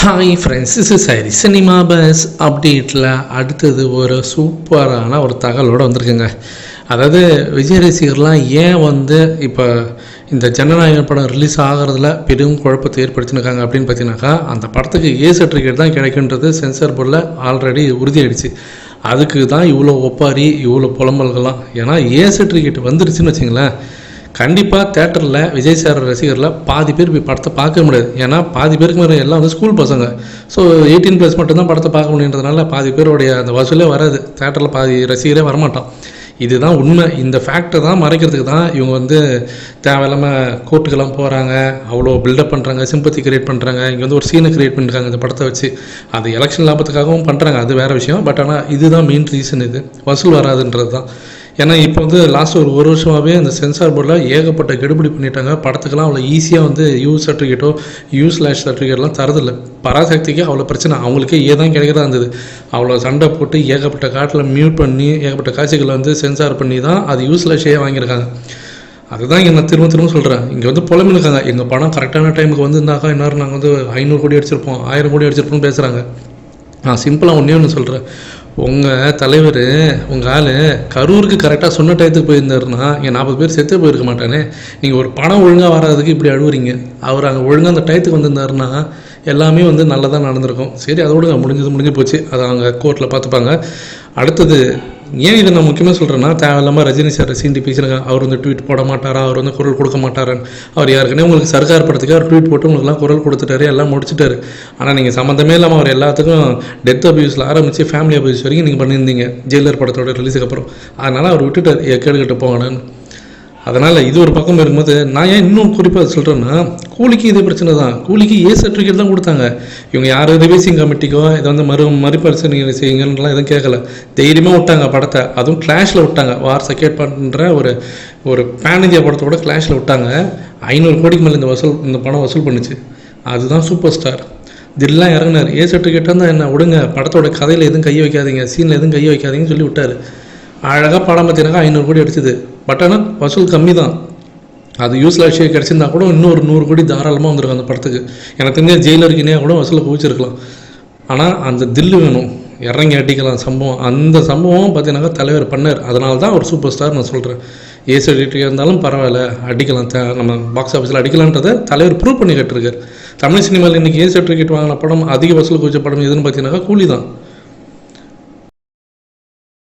Hi friends is சரி cinema buzz அப்டேட்டில் அடுத்தது ஒரு சூப்பரான ஒரு தகவலோடு வந்திருக்குங்க. அதாவது விஜய் ரசிகர்லாம் ஏன் வந்து இப்போ இந்த ஜனநாயக படம் ரிலீஸ் ஆகிறதுல பெரும் குழப்பத்தை ஏற்படுத்தினிருக்காங்க அப்படின்னு பார்த்தீங்கன்னாக்கா அந்த படத்துக்கு ஏ சர்டிஃபிகேட் தான் கிடைக்குன்றது சென்சார் போர்டில் ஆல்ரெடி உறுதியாயிடுச்சு. அதுக்கு தான் இவ்வளோ ஒப்பாரி இவ்வளோ புலம்பல்கள்லாம். ஏன்னா ஏ சர்டிஃபிகேட் வந்துருச்சுன்னு வச்சுங்களேன். கண்டிப்பாக தேட்டரில் விஜய் சார் ரசிகரில் பாதி பேர் போய் படத்தை பார்க்க முடியாது. ஏன்னா பாதி பேருக்கு மேலே எல்லாம் வந்து ஸ்கூல் பசங்க. ஸோ எயிட்டீன் ப்ளஸ் மட்டும்தான் படத்தை பார்க்க முடியுன்றதுனால பாதி பேருடைய அந்த வசூலே வராது. தேட்டரில் பாதி ரசிகரே வரமாட்டான். இதுதான் உண்மை. இந்த ஃபேக்டை தான் மறைக்கிறதுக்கு தான் இவங்க வந்து தேவையில்லாமல் கோர்ட்டுக்கெல்லாம் போகிறாங்க அவ்வளோ பில்டப் பண்ணுறாங்க சிம்பத்தி கிரியேட் பண்ணுறாங்க இங்கே வந்து ஒரு சீனை கிரியேட் பண்ணிருக்காங்க இந்த படத்தை வச்சு. அது எலெக்ஷன் லாபத்துக்காகவும் பண்ணுறாங்க அது வேறு விஷயம். பட் ஆனால் இதுதான் மெயின் ரீசன் இது. வசூல் வராதுன்றது தான். ஏன்னா இப்போ வந்து லாஸ்ட் ஒரு ஒரு வருஷமாகவே அந்த சென்சார் போர்டில் ஏகப்பட்ட கெடுபிடி பண்ணிட்டாங்க. படத்துக்கெல்லாம் அவ்வளோ ஈஸியாக வந்து யூஸ் சர்டிஃபிகேட்டோ யூ ஸ்லாஷ் சர்டிஃபிகேட்லாம் தரதில்லை. பராசக்திக்கு அவ்வளோ பிரச்சனை. அவங்களுக்கே ஏதான் கிடைக்கிறதா இருந்தது. அவ்வளோ சண்டை போட்டு ஏகப்பட்ட காட்டில் மியூட் பண்ணி ஏகப்பட்ட காட்சிகளை வந்து சென்சார் பண்ணி தான் அது யூஸ் ஸ்லாஷே வாங்கியிருக்காங்க. அதுதான் இங்கே நான் திரும்ப திரும்ப சொல்கிறேன் இங்கே வந்து புலம்பிருக்காங்க எங்கள் படம் கரெக்டான டைமுக்கு வந்திருந்தாக்கா இன்னொரு நாங்கள் வந்து ஐநூறு கோடி அடிச்சிருப்போம் ஆயிரம் கோடி அடிச்சிருப்போம்னு பேசுகிறாங்க நான் சிம்பிளாக ஒன்றே ஒன்று சொல்கிறேன் உங்கள் தலைவர் உங்கள் ஆள் கரூருக்கு கரெக்டாக சொன்ன டயத்துக்கு போயிருந்தாருன்னா இங்கே நாற்பது பேர் செத்தே போயிருக்க மாட்டானே. நீங்கள் ஒரு பணம் ஒழுங்காக வராதுக்கு இப்படி அழுவுறீங்க. அவர் அங்கே ஒழுங்காக அந்த டயத்துக்கு வந்திருந்தாருன்னா எல்லாமே வந்து நல்லதாக நடந்திருக்கும். சரி அதோட முடிஞ்சது முடிஞ்சு போச்சு. அதை அவங்க கோர்ட்டில் பார்த்துப்பாங்க. அடுத்தது ஏன் இதை நான் முக்கியமாக சொல்கிறேன்னா தேவையில்லாமல் ரஜினி சார் சீண்டி பேசுகிறாங்க அவர் வந்து ட்வீட் போட மாட்டாரா? அவர் வந்து குரல் கொடுக்க மாட்டாரான்னு. அவர் யாருக்குன்னே உங்களுக்கு சர்க்கார் படத்துக்கு அவர் ட்வீட் போட்டு உங்களுக்குலாம் குரல் கொடுத்துட்டாரு எல்லாம் முடிச்சிட்டாரு. ஆனால் நீங்கள் சம்மந்தமே இல்லாமல் அவர் எல்லாத்துக்கும் டெத் அபியூஸில் ஆரம்பித்து ஃபேமிலி அபியூஸ் வரைக்கும் நீங்கள் பண்ணியிருந்தீங்க. ஜெயிலர் படத்தோட ரிலீஸுக்கு அப்புறம். அதனால் அவர் விட்டுட்டார். எக்கேடு கிட்ட போங்கன்னு அதனால் இது ஒரு பக்கம் இருக்கும்போது நான் ஏன் இன்னும் குறிப்பாக சொல்கிறேன்னா கூலிக்கு இதே பிரச்சனை தான். கூலிக்கு ஏ சர்டிஃபிகேட் தான் கொடுத்தாங்க. இவங்க யார் ரிவைசிங் கமிட்டிக்கோ இதை வந்து மறு மறுபரிசீலனை செய்யுங்கன்றலாம் எதுவும் கேட்கல தைரியமாக விட்டாங்க படத்தை. அதுவும் கிளாஷில் விட்டாங்க. வார் சக்கேட் பண்ணுற ஒரு ஒரு பேன் இந்தியா படத்தோட கிளாஷில் விட்டாங்க. ஐநூறு கோடிக்கு மேலே இந்த வசூல் இந்த படம் வசூல் பண்ணுச்சு. அதுதான் சூப்பர் ஸ்டார் தில்லாம் இறங்கினார். ஏ சர்டிஃபிகேட்டாக இருந்தால் என்ன? விடுங்க. படத்தோட கதையில் எதுவும் கை வைக்காதீங்க. சீனில் எதுவும் கை வைக்காதீங்கன்னு சொல்லி விட்டார். அழகாக படம் பார்த்தீங்கன்னா ஐநூறு கோடி அடிச்சது. பட் ஆனால் வசூல் கம்மி தான் அது யூஸ்ல விஷயம் கிடச்சிருந்தா கூட இன்னும் ஒரு நூறு கோடி தாராளமாக வந்திருக்கும் அந்த படத்துக்கு. எனக்கு தெரிஞ்ச ஜெயிலருக்கு இணையாக கூட வசூலை குவிச்சிருக்கலாம். ஆனால் அந்த தில்லு வேணும். இறங்கி அடிக்கலாம் சம்பவம். அந்த சம்பவம் பார்த்தீங்கன்னாக்கா தலைவர் பண்ணார். அதனால தான் ஒரு சூப்பர் ஸ்டார் நான் சொல்கிறேன் ஏசி சர்டிஃபிகேட் இருந்தாலும் பரவாயில்ல. அடிக்கலாம். த நம்ம பாக்ஸ் ஆஃபீஸில் அடிக்கலான்றதை தலைவர் ப்ரூவ் பண்ணி கட்டிருக்கார் தமிழ் சினிமாவில் இன்றைக்கி ஏசி சர்டிஃபிகேட் வாங்கின படம் அதிக வசூல் குவிச்ச படம் எதுன்னு பார்த்தீங்கன்னாக்கா கூலி தான்